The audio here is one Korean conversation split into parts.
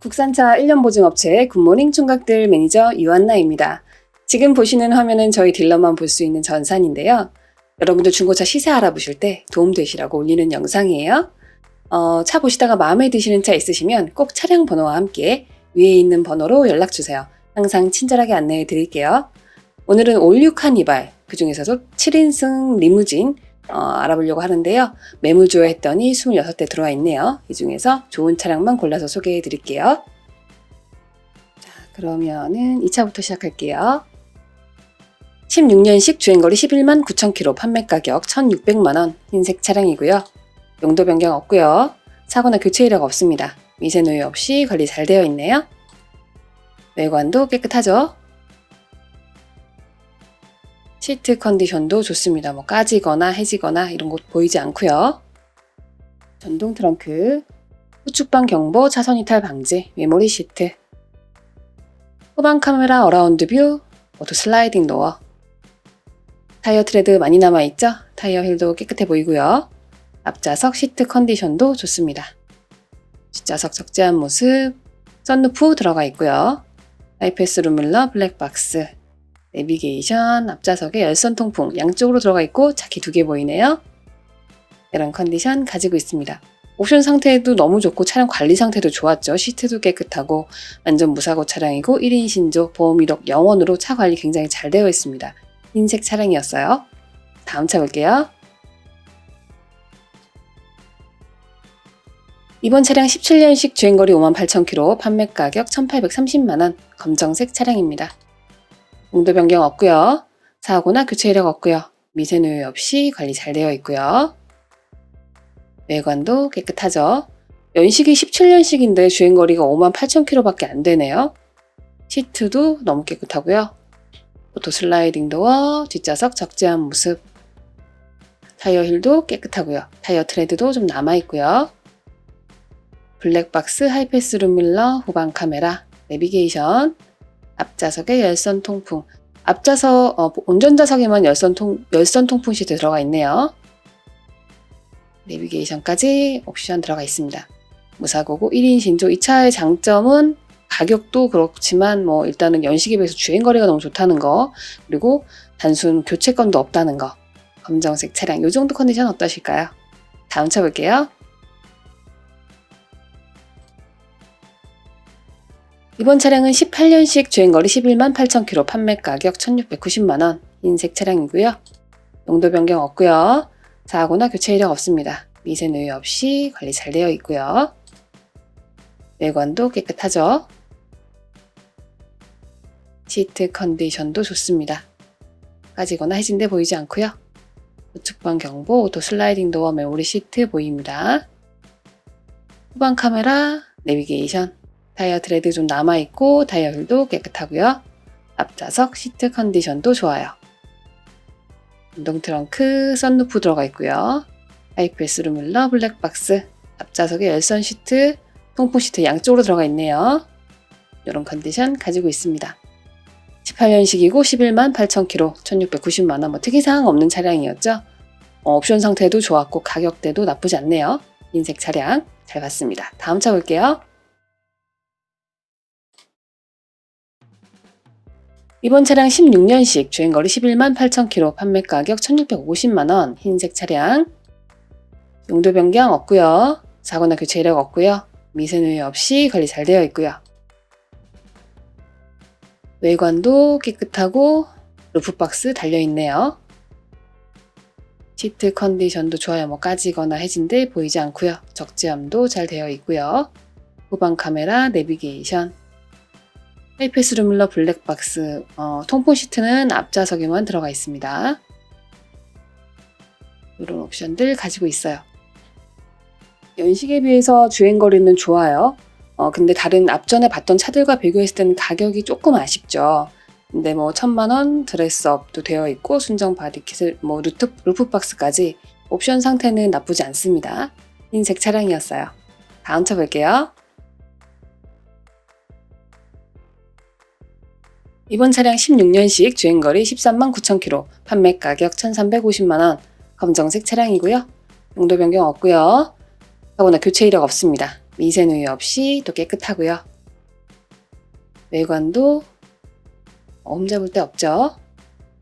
국산차 1년 보증업체 굿모닝 총각들 매니저 유한나입니다. 지금 보시는 화면은 저희 딜러만 볼 수 있는 전산인데요. 여러분들 중고차 시세 알아보실 때 도움되시라고 올리는 영상이에요. 어, 차 보시다가 마음에 드시는 차 있으시면 꼭 차량 번호와 함께 위에 있는 번호로 연락 주세요. 항상 친절하게 안내해 드릴게요. 오늘은 올류 카니발, 그 중에서도 7인승 리무진 어, 알아보려고 하는데요. 매물주어 했더니 26대 들어와 있네요. 이 중에서 좋은 차량만 골라서 소개해 드릴게요. 자, 그러면은 2차부터 시작할게요. 16년식 주행거리 11만 9천 킬로 판매 가격 1,600만 원 흰색 차량이고요. 용도 변경 없고요. 사고나 교체 이력 없습니다. 미세 누유 없이 관리 잘 되어 있네요. 외관도 깨끗하죠? 시트 컨디션도 좋습니다. 뭐 까지거나 해지거나 이런 곳 보이지 않고요. 전동 트렁크, 후측방 경보, 차선 이탈 방지, 메모리 시트, 후방 카메라 어라운드 뷰, 오토 슬라이딩 도어, 타이어 트레드 많이 남아있죠? 타이어 힐도 깨끗해 보이고요. 앞좌석 시트 컨디션도 좋습니다. 뒷좌석 적재한 모습, 썬루프 들어가 있고요. 아이패스 룸밀러 블랙박스, 내비게이션, 앞좌석에 열선 통풍 양쪽으로 들어가 있고 차키 두 개 보이네요. 이런 컨디션 가지고 있습니다. 옵션 상태도 너무 좋고 차량 관리 상태도 좋았죠. 시트도 깨끗하고 완전 무사고 차량이고 1인 신조 보험 이력 영원으로 차 관리 굉장히 잘 되어 있습니다. 흰색 차량이었어요. 다음 차 볼게요. 이번 차량 17년식 주행거리 58,000km, 판매 가격 1,830만원, 검정색 차량입니다. 용도 변경 없고요. 사고나 교체 이력 없고요. 미세 누유 없이 관리 잘 되어 있고요. 외관도 깨끗하죠. 연식이 17년식인데 주행거리가 58,000km밖에 안 되네요. 시트도 너무 깨끗하고요. 오토 슬라이딩 도어, 뒷좌석 적재한 모습. 타이어 힐도 깨끗하고요. 타이어 트레드도 좀 남아있고요. 블랙박스 하이패스 룸밀러, 후방 카메라, 내비게이션, 앞좌석에 열선 통풍. 앞좌석, 어, 운전자석에만 열선 통, 열선 통풍 시트 들어가 있네요. 내비게이션까지 옵션 들어가 있습니다. 무사고고 1인 신조 이 차의 장점은 가격도 그렇지만 뭐 일단은 연식에 비해서 주행거리가 너무 좋다는 거 그리고 단순 교체건도 없다는 거 검정색 차량 이 정도 컨디션 어떠실까요? 다음 차 볼게요. 이번 차량은 18년식 주행거리 11만 8천 킬로 판매 가격 1,690만 원 흰색 차량이고요. 용도 변경 없고요. 사고나 교체 이력 없습니다. 미세 누유 없이 관리 잘 되어 있고요. 외관도 깨끗하죠. 시트 컨디션도 좋습니다. 까지거나 해진데 보이지 않고요. 우측방 경보, 오토 슬라이딩 도어 메모리 시트 보입니다. 후방 카메라, 내비게이션, 타이어 트레드 좀 남아있고 휠도 깨끗하고요. 앞좌석 시트 컨디션도 좋아요. 운동 트렁크, 썬루프 들어가 있고요. 아이패스 룸밀러 블랙박스, 앞좌석에 열선 시트, 통풍 시트 양쪽으로 들어가 있네요. 이런 컨디션 가지고 있습니다. 18년식이고 11만 8천 킬로, 1690만 원, 뭐 특이사항 없는 차량이었죠. 어, 옵션 상태도 좋았고 가격대도 나쁘지 않네요. 흰색 차량 잘 봤습니다. 다음 차 볼게요. 이번 차량 16년식 주행거리 11만 8천 킬로, 판매 가격 1650만 원, 흰색 차량. 용도 변경 없고요. 사고나 교체 이력 없고요. 미세 누유 없이 관리 잘 되어 있고요. 외관도 깨끗하고 루프박스 달려있네요. 시트 컨디션도 좋아요. 뭐 까지거나 해진데 보이지 않고요. 적재함도 잘 되어 있고요. 후방 카메라, 내비게이션, 하이패스 룸밀러 블랙박스, 어, 통풍 시트는 앞좌석에만 들어가 있습니다. 이런 옵션들 가지고 있어요. 연식에 비해서 주행거리는 좋아요. 어, 근데 다른 앞전에 봤던 차들과 비교했을 때는 가격이 조금 아쉽죠. 근데 뭐 천만 원 드레스업도 되어 있고 순정 바디킷을 뭐 루트 루프박스까지 옵션 상태는 나쁘지 않습니다. 흰색 차량이었어요. 다음 차 볼게요. 이번 차량 16년식 주행거리 13만 9천 킬로, 판매 가격 1,350만 원, 검정색 차량이고요. 용도 변경 없고요. 사고나 교체 이력 없습니다. 미세 누유 없이 또 깨끗하고요. 외관도 옴잡을 데 없죠.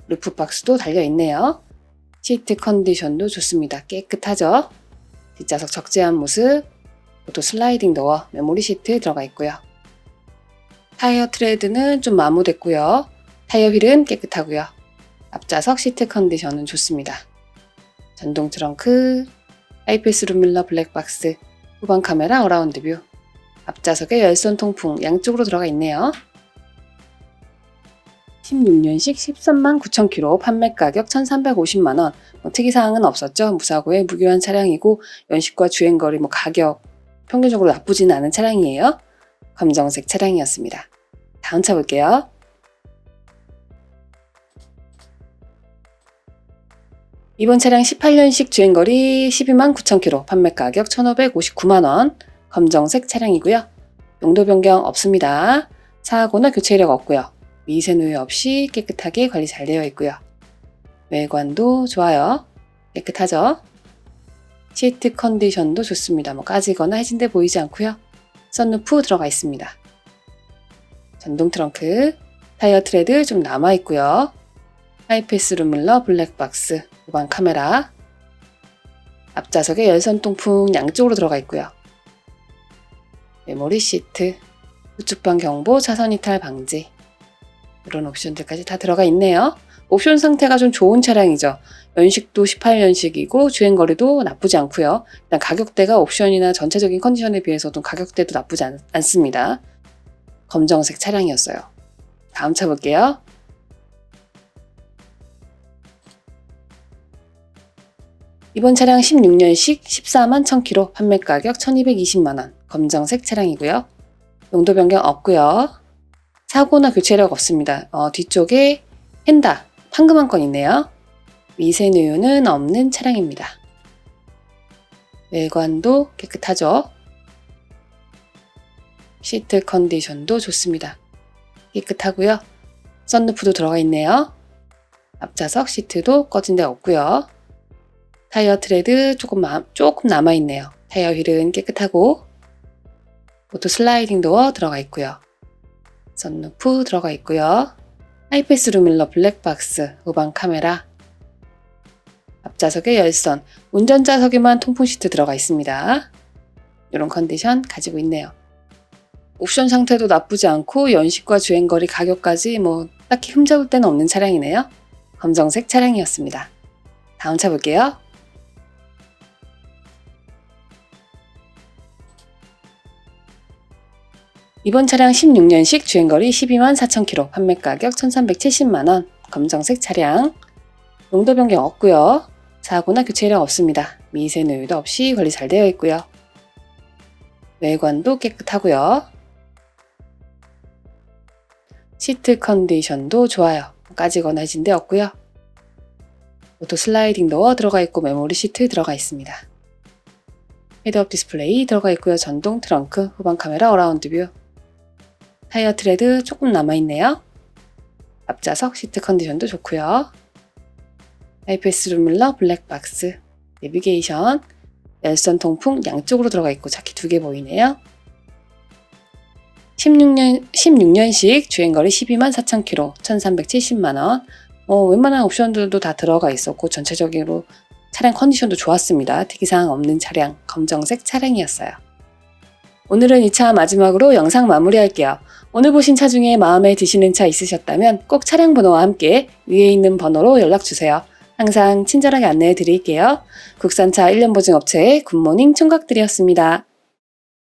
루프 박스도 달려 있네요. 시트 컨디션도 좋습니다. 깨끗하죠. 뒷좌석 적재한 모습, 오토 슬라이딩 도어, 메모리 시트 들어가 있고요. 타이어 트레드는 좀 마모됐고요. 타이어 휠은 깨끗하고요. 앞좌석 시트 컨디션은 좋습니다. 전동 트렁크, 하이패스 룸밀러 블랙박스, 후방 카메라 어라운드 뷰, 앞좌석에 열선 통풍 양쪽으로 들어가 있네요. 16년식 13만 9천 킬로 판매 가격 1,350만 원. 뭐 특이사항은 없었죠. 무사고에 무교한 차량이고 연식과 주행거리 뭐 가격 평균적으로 나쁘지는 않은 차량이에요. 검정색 차량이었습니다. 다음 차 볼게요. 이번 차량 18년식 주행거리 12만 9천 킬로 판매 가격 1,559만 원. 검정색 차량이고요. 용도 변경 없습니다. 사고나 교체 이력 없고요. 미세 누유 없이 깨끗하게 관리 잘 되어 있고요. 외관도 좋아요. 깨끗하죠? 시트 컨디션도 좋습니다. 뭐 까지거나 해진돼 보이지 않고요. 썬루프 들어가 있습니다. 전동 트렁크, 타이어 트레드 좀 남아 있고요. 하이패스 룸밀러 블랙박스, 후방 카메라, 앞좌석에 열선 통풍 양쪽으로 들어가 있고요. 메모리 시트, 우측방 경보, 차선 이탈 방지 이런 옵션들까지 다 들어가 있네요. 옵션 상태가 좀 좋은 차량이죠. 연식도 18년식이고 주행거리도 나쁘지 않고요. 일단 가격대가 옵션이나 전체적인 컨디션에 비해서도 가격대도 나쁘지 않, 않습니다. 검정색 차량이었어요. 다음 차 볼게요. 이번 차량 16년식 14만 1000km 판매 가격 1220만원 검정색 차량이고요. 용도 변경 없고요. 사고나 교체력 없습니다. 어, 뒤쪽에 헨다 판금 한 건 있네요. 미세 누유는 없는 차량입니다. 외관도 깨끗하죠. 시트 컨디션도 좋습니다. 깨끗하고요. 썬루프도 들어가 있네요. 앞좌석 시트도 꺼진 데 없고요. 타이어 트레드 조금, 마, 조금 남아있네요. 타이어 휠은 깨끗하고 오토 슬라이딩 도어 들어가 있고요. 썬루프 들어가 있고요. 하이패스 룸밀러 블랙박스, 후방 카메라, 앞좌석에 열선, 운전자석에만 통풍 시트 들어가 있습니다. 이런 컨디션 가지고 있네요. 옵션 상태도 나쁘지 않고 연식과 주행거리 가격까지 뭐 딱히 흠잡을 데는 없는 차량이네요. 검정색 차량이었습니다. 다음 차 볼게요. 이번 차량 16년식 주행거리 12만 4천 킬로 판매 가격 1,370만 원 검정색 차량 용도 변경 없고요. 사고나 교체 이력 없습니다. 미세 누유도 없이 관리 잘 되어 있고요. 외관도 깨끗하고요. 시트 컨디션도 좋아요. 까지거나 해진 데 없고요. 오토 슬라이딩 도어 들어가 있고 메모리 시트 들어가 있습니다. 헤드업 디스플레이 들어가 있고요. 전동 트렁크, 후방 카메라 어라운드 뷰. 타이어 트레드 조금 남아있네요. 앞좌석 시트 컨디션도 좋고요. 하이패스 룸밀러 블랙박스, 내비게이션, 열선 통풍 양쪽으로 들어가 있고 차키 두 개 보이네요. 16년, 16년식 주행거리 12만 4천 킬로, 1370만원. 어, 웬만한 옵션들도 다 들어가 있었고, 전체적으로 차량 컨디션도 좋았습니다. 특이사항 없는 차량, 검정색 차량이었어요. 오늘은 이 차 마지막으로 영상 마무리할게요. 오늘 보신 차 중에 마음에 드시는 차 있으셨다면 꼭 차량 번호와 함께 위에 있는 번호로 연락주세요. 항상 친절하게 안내해 드릴게요. 국산차 1년 보증 업체의 굿모닝 총각들이었습니다.